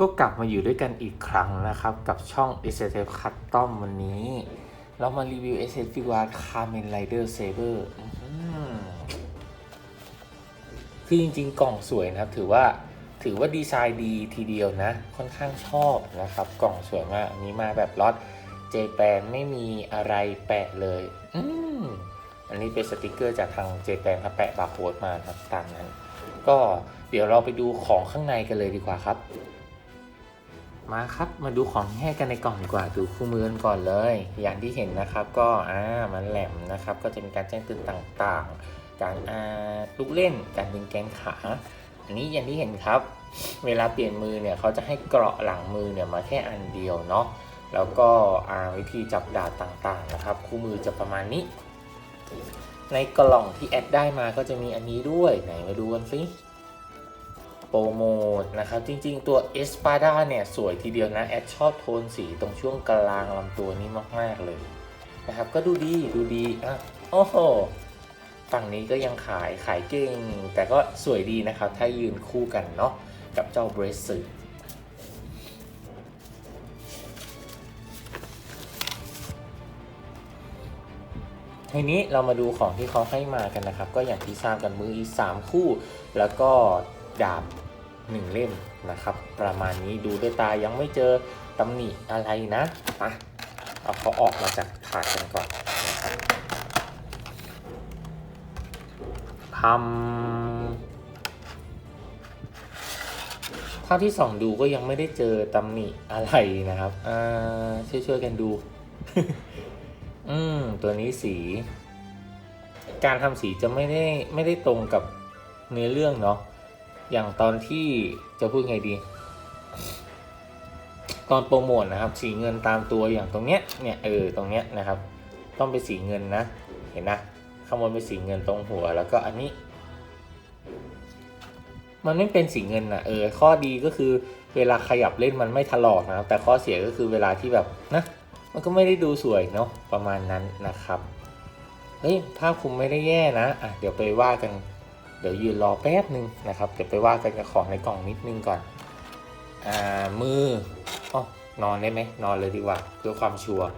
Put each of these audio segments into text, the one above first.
ก็กลับมาอยู่ด้วยกันอีกครั้งนะครับ กับช่อง s s f Custom วันนี้ เรามารีวิว s s f i g u a r Kamen Rider Saber คือหือคือจริงๆ กล่องสวยนะครับ ถือว่าถือว่าดีไซน์ดีทีเดียวนะ ค่อนข้างชอบนะครับ กล่องสวยมากนนี้มาแบบล็อตเจแปนไม่มีอะไรแปะเลยอืมอันนี้เป็นสติกเกอร์จากทางเจแปนครับแปะบาร์โค้ดมาครับตามนั้น ก็เดี๋ยวเราไปดูของข้างในกันเลยดีกว่าครับ มาครับมาดูของที่ให้กันในกล่องดีกว่าดูคู่มือกันก่อนเลย อย่างที่เห็นนะครับก็อ่ามันแหลมนะครับ ก็จะมีการแจ้งเตือนต่างๆ การอ่าลูกเล่นการดึงแกนขา อันนี้อย่างที่เห็นครับ เวลาเปลี่ยนมือเนี่ยเขาจะให้เกราะหลังมือเนี่ยมาแค่อันเดียวเนาะแล้วก็อ่าวิธีจับดาบต่างๆนะครับ คู่มือจะประมาณนี้ ในกล่องที่แอดได้มาก็จะมีอันนี้ด้วยไหนมาดูกันสิ โปรโมทนะครับจริงๆตัวเอสปาดาเนี่ยสวยทีเดียวนะ แอดชอบโทนสีตรงช่วงกลางลำตัวนี้มากๆเลยนะครับก็ดูดีดูดีอะโอ้โหฝั่งนี้ก็ยังขายขายเก่ง แต่ก็สวยดีนะครับ ถ้ายืนคู่กันเนาะกับเจ้าเบรสสึทีนี้เรามาดูของที่เขาให้มากันนะครับ ก็อย่างที่ทราบกันมืออีก3คู่ แล้วก็ ดาบ1เล่มนะครับ ประมาณนี้ดูด้วยตายังไม่เจอตำหนิอะไรนะไปะเอาเขาออกมาจากถาดกันก่อนนะครับทำเท่าที่ส่องดูก็ยังไม่ได้เจอตำหนิอะไรนะครับอ่าช่วยๆกันดู อืมตัวนี้สี การทำสีจะไม่ได้ไม่ได้ตรงกับเนื้อเรื่องเนาะ อย่างตอนที่จะพูดไงดี ตอนโปรโมทนะครับ สีเงินตามตัวอย่างตรงเนี้ยเนี่ยเออตรงเนี้ยนะครับ ต้องเป็นสีเงินนะ เห็นนะข้างบนเป็นสีเงินตรงหัว แล้วก็อันนี้ มันไม่เป็นสีเงินอะเออ ข้อดีก็คือเวลาขยับเล่นมันไม่ถลอกนะครับ แต่ข้อเสียก็คือเวลาที่แบบนะมันก็ไม่ได้ดูสวยเนาะประมาณนั้นนะครับเฮ้ยภาพคุมไม่ได้แย่นะอะเดี๋ยวไปว่ากัน เดี๋ยวยืนรอแป๊บหนึ่งนะครับเดี๋ยวไปว่ากันกับของในกล่องนิดนึงก่อนอ่ามืออ๋อนอนได้ไหมนอนเลยดีกว่าเพื่อความชัวร์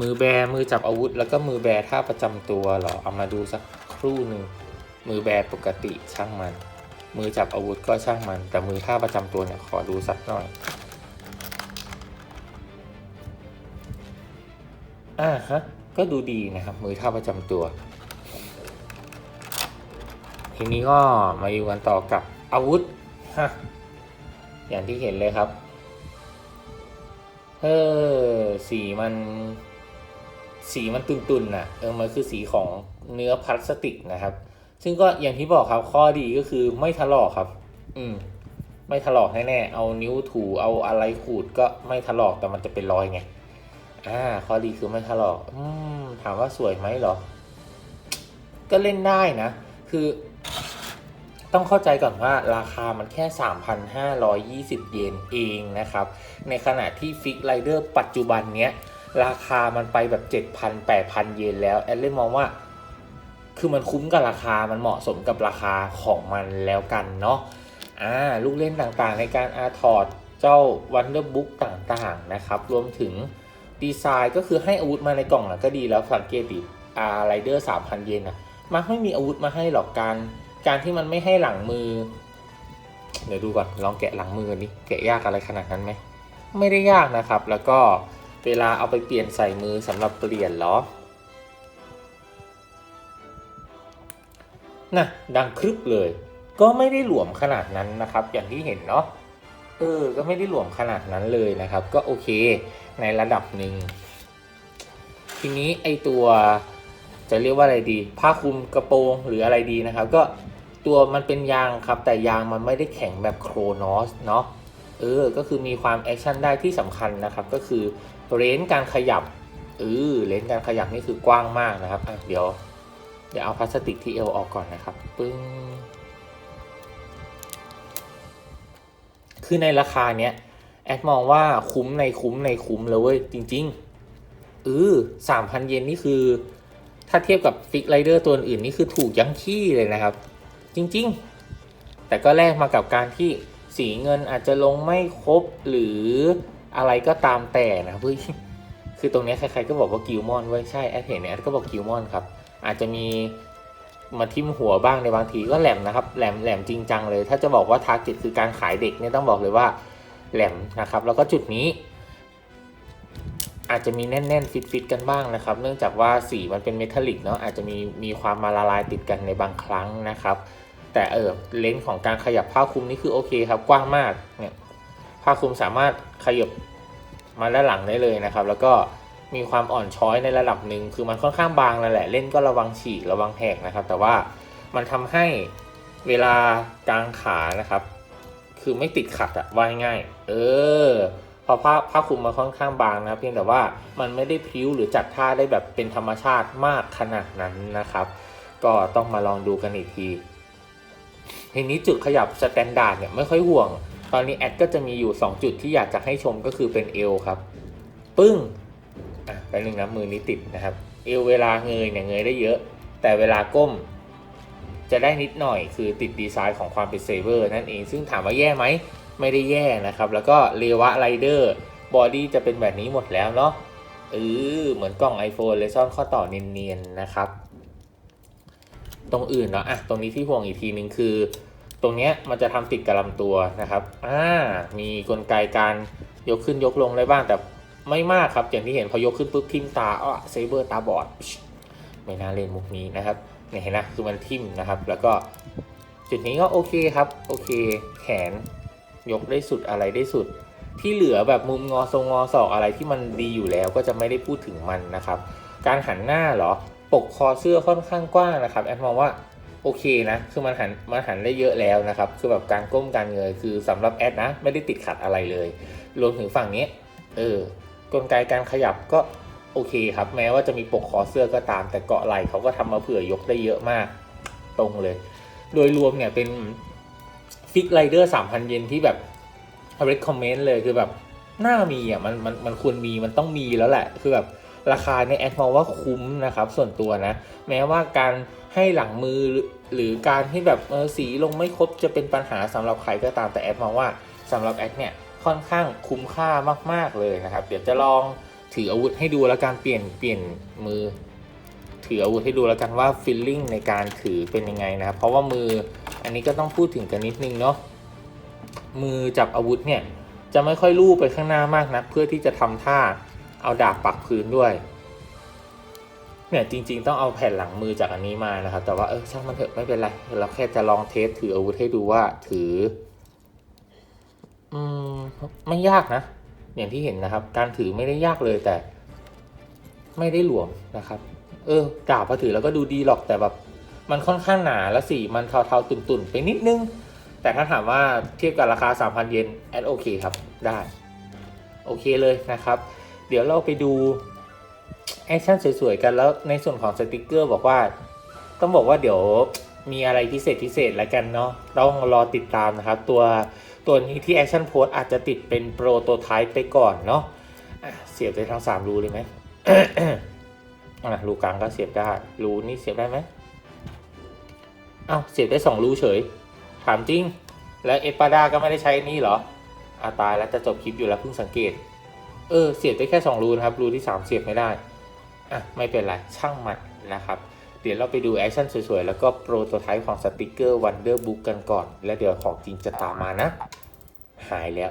มือแบมือจับอาวุธ แล้วก็มือแบท่าประจำตัวเหรอเอามาดูสักครู่หนึ่งมือแบปกติช่างมัน มือจับอาวุธก็ช่างมัน แต่มือท่าประจำตัวเนี่ยขอดูสักหน่อยอ่าฮะก็ดูดีนะครับมือท่าประจำตัว ทีนี้ก็มาอยู่กันต่อกับอาวุธฮะอย่างที่เห็นเลยครับเออสีมันสีมันตุนๆน่ะเออมันคือสีของเนื้อพลาสติกนะครับ ซึ่งก็อย่างที่บอกครับข้อดีก็คือไม่ถลอกครับ อืม ไม่ถลอกแน่ๆเอานิ้วถูเอาอะไรขูดก็ไม่ถลอกแต่มันจะเป็นรอยไงอ่าข้อดีคือไม่ถลอก อืมถามว่าสวยไหมเหรอ ก็เล่นได้นะ คือต้องเข้าใจก่อนว่าราคามันแค่ 3,520 เยนเองนะครับ ในขณะที่ฟิกไรเดอร์ปัจจุบันเนี้ย ราคามันไปแบบ 7,000 8,000 เยนแล้ว แอดเลยมองว่า คือมันคุ้มกับราคา มันเหมาะสมกับราคาของมันแล้วกันเนาะ อ่า ลูกเล่นต่างๆในการอาถอดเจ้าวันเดอร์บุ๊กต่างๆนะครับ รวมถึงดีไซน์ก็คือให้อาวุธมาในกล่องก็ดีแล้วสังเกตดิอาไรเดอร์สามพันเยนอะ มักไม่มีอาวุธมาให้หรอกการ การที่มันไม่ให้หลังมือ เดี๋ยวดูก่อนลองแกะหลังมือกันดิแกะยากอะไรขนาดนั้นไหมไม่ได้ยากนะครับ แล้วก็เวลาเอาไปเปลี่ยนใส่มือสำหรับเปลี่ยนล้อน่ะดังครึบเลย ก็ไม่ได้หลวมขนาดนั้นนะครับ อย่างที่เห็นเนาะเออ ก็ไม่ได้หลวมขนาดนั้นเลยนะครับ ก็โอเคในระดับหนึ่งทีนี้ไอตัว จะเรียกว่าอะไรดี ผ้าคลุมกระโปรงหรืออะไรดีนะครับ ก็ตัวมันเป็นยางครับ แต่ยางมันไม่ได้แข็งแบบโครนอสเนาะเออ ก็คือมีความแอคชั่นได้ที่สำคัญนะครับ ก็คือเรนจ์การขยับเออเรนจ์การขยับนี่คือกว้างมากนะครับอะเดี๋ยวเดี๋ยวเอาพลาสติกที่เอวออกก่อนนะครับปึ้งคือในราคาเนี้ยแอดมองว่าคุ้มในคุ้มในคุ้มเลยเว้ยจริง ๆเออสามพันเยนนี่คือ ถ้าเทียบกับฟิกไรเดอร์ตัวอื่นนี่คือถูกยั้งขี้เลยนะครับ จริงๆ แต่ก็แลกมากับการที่สีเงินอาจจะลงไม่ครบหรืออะไรก็ตามแต่นะเฮ้ยคือตรงนี้ใครๆก็บอกว่ากิลมอนไว้ยใช่แอดเห็นแอดก็บอกกิลมอนครับ อาจจะมีมาทิ่มหัวบ้างในบางทีก็แหลมนะครับแหลมแหลมจริงจังเลย ถ้าจะบอกว่าทาร์เก็ตคือการขายเด็กเนี่ยต้องบอกเลยว่าแหลมนะครับ แล้วก็จุดนี้ อาจจะมีแน่นๆฟิตๆกันบ้างนะครับ เนื่องจากว่าสีมันเป็นเมทัลลิกเนาะอาจจะมีมีความมาละลายติดกันในบางครั้งนะครับ แต่เออเลนส์ของการขยับผ้าคลุมนี่คือโอเคครับกว้างมากเนี่ยผ้าคลุมสามารถขยับมาด้านหลังได้เลยนะครับ แล้วก็มีความอ่อนช้อยในระดับหนึ่งคือมันค่อนข้างบางนั่นแหละเล่นก็ระวังฉีกระวังแหกนะครับ แต่ว่ามันทำให้เวลากลางขานะครับ คือไม่ติดขัดอะว่ายง่าย เออ เพอผ้าผ้าคลุมมันค่อนข้างบางนะเพียงแต่ว่ามันไม่ได้พริ้วหรือจัดท่าได้แบบเป็นธรรมชาติมากขนาดนั้นนะครับ ก็ต้องมาลองดูกันอีกทีทีนี้จุดขยับสแตนดาร์ดเนี่ยไม่ค่อยห่วง ตอนนี้แอดก็จะมีอยู่ 2 จุดที่อยากจะให้ชมก็คือเป็นเอวครับ ปึ้งอะไปหนึ่งนะมือนี้ติดนะครับ เอวเวลาเงยเนี่ยเงยได้เยอะ แต่เวลาก้ม จะได้นิดหน่อยคือติดดีไซน์ของความเป็นเซเวอร์นั่นเองซึ่งถามว่าแย่ไหม ไม่ได้แย่นะครับ แล้วก็เลวะไรเดอร์บอดี้จะเป็นแบบนี้หมดแล้วเนาะเออเหมือนกล่อง iPhone เลยซ่อนข้อต่อเนียนๆนะครับ ตรงอื่นเนาะอะตรงนี้ที่ห่วงอีกทีนึงคือ ตรงเนี้ยมันจะทำติดกับลำตัวนะครับอ่ามีกลไกการยกขึ้นยกลงได้บ้างแต่ไม่มากครับ อย่างที่เห็นพอยกขึ้นปุ๊บทิ่มตาอ้อเซเบอร์ตาบอดไม่น่าเล่นมุกนี้นะครับเนี่ยเห็นนะคือมันทิ่มนะครับ แล้วก็จุดนี้ก็โอเคครับ โอเค แขน ยกได้สุดอะไรได้สุด ที่เหลือแบบมุมงอทรงงอศอกอะไรที่มันดีอยู่แล้วก็จะไม่ได้พูดถึงมันนะครับ การหันหน้าเหรอปกคอเสื้อค่อนข้างกว้างนะครับแอดมองว่าโอเคนะคือมันหันมันหันได้เยอะแล้วนะครับ คือแบบการก้มการเงยคือสำหรับแอดนะ ไม่ได้ติดขัดอะไรเลย รวมถึงฝั่งนี้เออกลไกการขยับก็โอเคครับ แม้ว่าจะมีปกคอเสื้อก็ตาม แต่เกาะไหล่เขาก็ทำมาเผื่อยกได้เยอะมาก ตรงเลย โดยรวมเนี่ยเป็น ฟิกไรเดอร์สามพันเยนที่แบบ recommend เลยคือแบบน่ามีอะมันมันมันควรมีมันต้องมีแล้วแหละ คือแบบราคาเนี่ยแอดมองว่าคุ้มนะครับ ส่วนตัวนะ แม้ว่าการให้หลังมือหรือการที่แบบเออสีลงไม่ครบจะเป็นปัญหาสำหรับใครก็ตามแต่แอดมองว่าสำหรับแอดเนี่ยค่อนข้างคุ้มค่ามาก ๆเลยนะครับ เดี๋ยวจะลองถืออาวุธให้ดูแล้วการเปลี่ยนเปลี่ยนมือ ถืออาวุธให้ดูแล้วกันว่าฟีลลิ่งในการถือเป็นยังไงนะครับเพราะว่ามือ อันนี้ก็ต้องพูดถึงกันนิดนึงเนาะมือจับอาวุธเนี่ยจะไม่ค่อยลู่ไปข้างหน้ามากนะเพื่อที่จะทำท่าเอาดาบปักพื้นด้วยเนี่ยจริง ๆ ต้องเอาแผ่นหลังมือจากอันนี้มานะครับ แต่ว่าเออช่างมันเถอะไม่เป็นไรเราแค่จะลองเทสถืออาวุธให้ดูว่าถือ อืมไม่ยากนะ อย่างที่เห็นนะครับ การถือไม่ได้ยากเลยแต่ ไม่ได้หลวมนะครับ เออดาบพอถือแล้วก็ดูดีหรอกแต่แบบ มันค่อนข้างหนาและสีมันเทาๆตุ่นๆ ไปนิดนึง แต่ถ้าถามว่าเทียบกับราคา 3,000 เยนแอดโอเคครับได้ โอเคเลยนะครับ เดี๋ยวเราไปดูแอคชั่นสวยๆกันแล้วในส่วนของสติกเกอร์บอกว่า ต้องบอกว่าเดี๋ยวมีอะไรพิเศษพิเศษแล้วกันเนาะต้องรอติดตามนะครับ ตัวตัวนี้ที่แอคชั่นโพสอาจจะติดเป็นโปรโตไทป์ไปก่อนเนาะะเสียบได้ทั้ง3รูเลยไหมรูกลางก็เสียบได้ รูนี่เสียบได้ไหม อ้าวเสียบได้ 2 รูเฉย ถามจริง แล้วเอปาดาก็ไม่ได้ใช้นี่เหรออาตายแล้วจะจบคลิปอยู่แล้วเพิ่งสังเกต เออ เสียบได้แค่ 2 รูนะครับ รูที่ 3 เสียบไม่ได้ อะ ไม่เป็นไร ช่างมันนะครับ เดี๋ยวเราไปดูแอคชั่นสวยๆ แล้วก็โปรโตไทป์ของสติกเกอร์ Wonder Book กันก่อน แล้วเดี๋ยวของจริงจะตามมานะ หายแล้ว